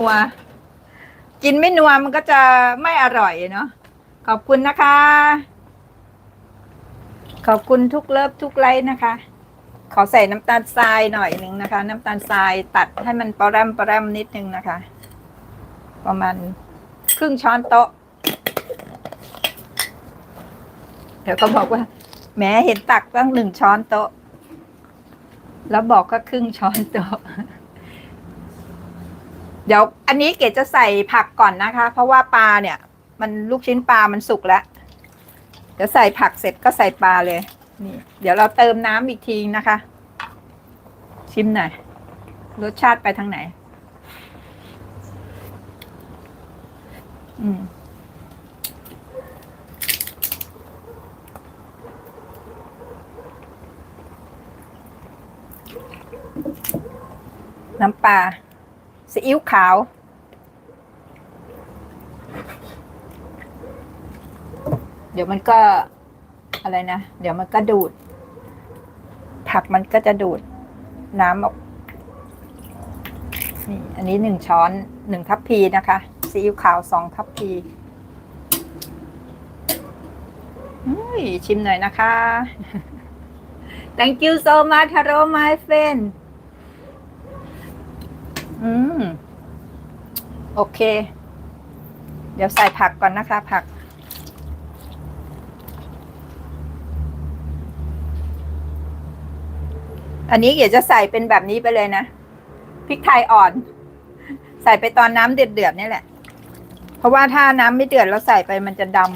นัวกินไม่นัวมันก็จะไม่อร่อยเนาะขอบคุณนะคะ ขอบคุณทุกเลิฟทุกไลค์นะคะ ขอใส่น้ำตาลทรายหน่อยหนึ่งนะคะ น้ำตาลทรายตัดให้มันปรมปรมนิดนึงนะคะ ประมาณครึ่งช้อนโต๊ะ เดี๋ยวก็บอกว่าแหมเห็นตักตั้งหนึ่งช้อนโต๊ะ แล้วบอกก็ครึ่งช้อนโต๊ะ เดี๋ยวอันนี้เกดจะใส่ผักก่อนนะคะ เพราะว่าปลาเนี่ย มันลูกชิ้นปลามันสุกแล้วเดี๋ยวใส่ผักเสร็จก็ใส่ปลาเลยนี่เดี๋ยวเราเติมน้ำอีกทีนะคะ ชิมหน่อยรสชาติไปทางไหน อืมน้ำปลา ซีอิ๊วขาว เดี๋ยวมันก็อะไรนะ เดี๋ยวมันก็ดูด ผักมันก็จะดูดน้ำออกนี่อันนี้หนึ่งช้อนหนึ่งทัพพีนะคะซีอิ๊วขาวสองทัพพีอุ้ยชิมหน่อยนะคะ thank you so much hello my friend อืม โอเค เดี๋ยวใส่ผักก่อนนะคะ ผัก อันนี้เดี๋ยวจะใส่เป็นแบบนี้ไปเลยนะพริกไทยอ่อน ใส่ไปตอนน้ำเดือดๆนี่แหละ เพราะว่าถ้าน้ำไม่เดือดแล้วใส่ไปมันจะดำ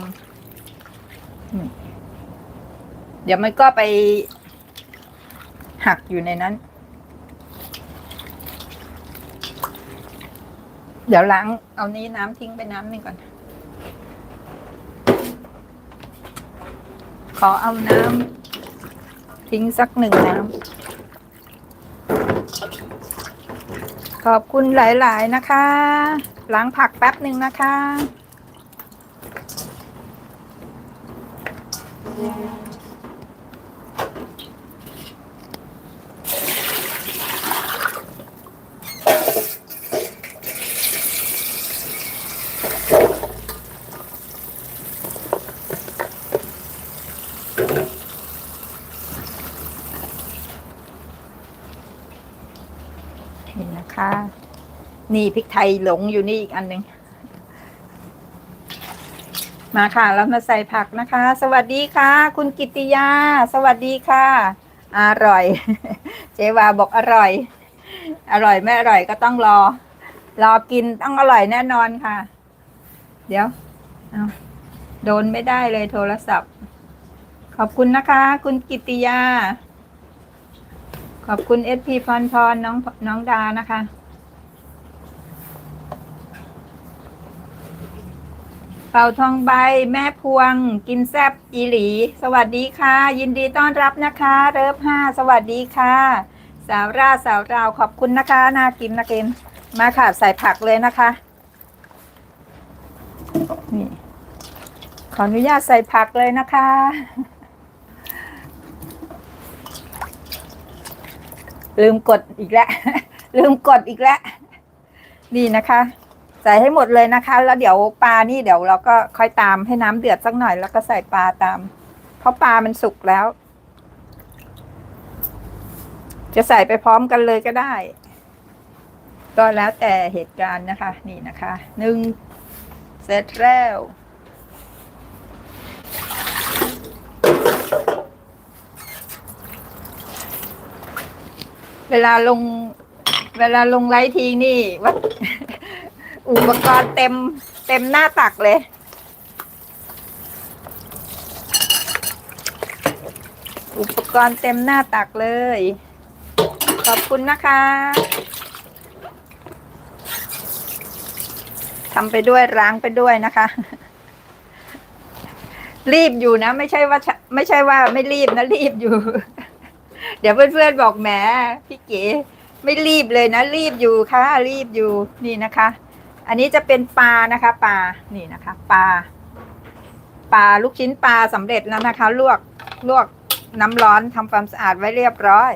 เดี๋ยวมันก็ไปหักอยู่ในนั้น เดี๋ยวล้าง เอานี้น้ำทิ้งไปน้ำหนึ่งก่อน ขอเอาน้ำทิ้งสักหนึ่งน้ำ ขอบคุณหลาย ๆ นะคะ ล้างผักแป๊บหนึ่งนะคะเนนะคะ นี่พริกไทยหลงอยู่นี่อีกอันหนึ่งมาค่ะแล้วมาใส่ผักนะคะ สวัสดีค่ะ คุณกิติยา สวัสดีค่ะ อร่อย เจวาบอกอร่อย อร่อยไม่อร่อยก็ต้องรอ รอกินต้องอร่อยแน่นอนค่ะ เดี๋ยวเอาโดนไม่ได้เลยโทรศัพท์ ขอบคุณนะคะ คุณกิติยา ขอบคุณเอสพีพรพรน้องน้องดานะคะ เป่าทองใบแม่พวง กินแซบอีหลี สวัสดีค่ะ ยินดีต้อนรับนะคะ เริฟห้าสวัสดีค่ะ สาวราสาวราวขอบคุณนะคะน่ากินนะเกนมาค่ะ ใส่ผักเลยนะคะ นี่ ขออนุญาตใส่ผักเลยนะคะ ลืมกดอีกแล้ว ลืมกดอีกแล้วนี่นะคะ ใส่ให้หมดเลยนะคะ แล้วเดี๋ยวปลานี่เดี๋ยวเราก็ค่อยตามให้น้ำเดือดสักหน่อยแล้วก็ใส่ปลาตาม เพราะปลามันสุกแล้ว จะใส่ไปพร้อมกันเลยก็ได้ ก็แล้วแต่เหตุการณ์นะคะ นี่นะคะหนึ่งเสร็จแล้ว เวลาลง เวลาลงไลฟ์ทีนี่วัดอุปกรณ์เต็ม เต็มหน้าตักเลย อุปกรณ์เต็มหน้าตักเลย ขอบคุณนะคะทำไปด้วยล้างไปด้วยนะคะ รีบอยู่นะ ไม่ใช่ว่า ไม่ใช่ว่าไม่รีบนะ รีบอยู่ เดี๋ยวเพื่อนๆบอกแหมพี่เก๋ไม่รีบเลยนะ รีบอยู่ค่ะ รีบอยู่นี่นะคะ อันนี้จะเป็นปลานะคะปลานี่นะคะปลาปลาลูกชิ้นปลาสำเร็จแล้วนะคะ ลวกลวกน้ำร้อนทำความสะอาดไว้เรียบร้อย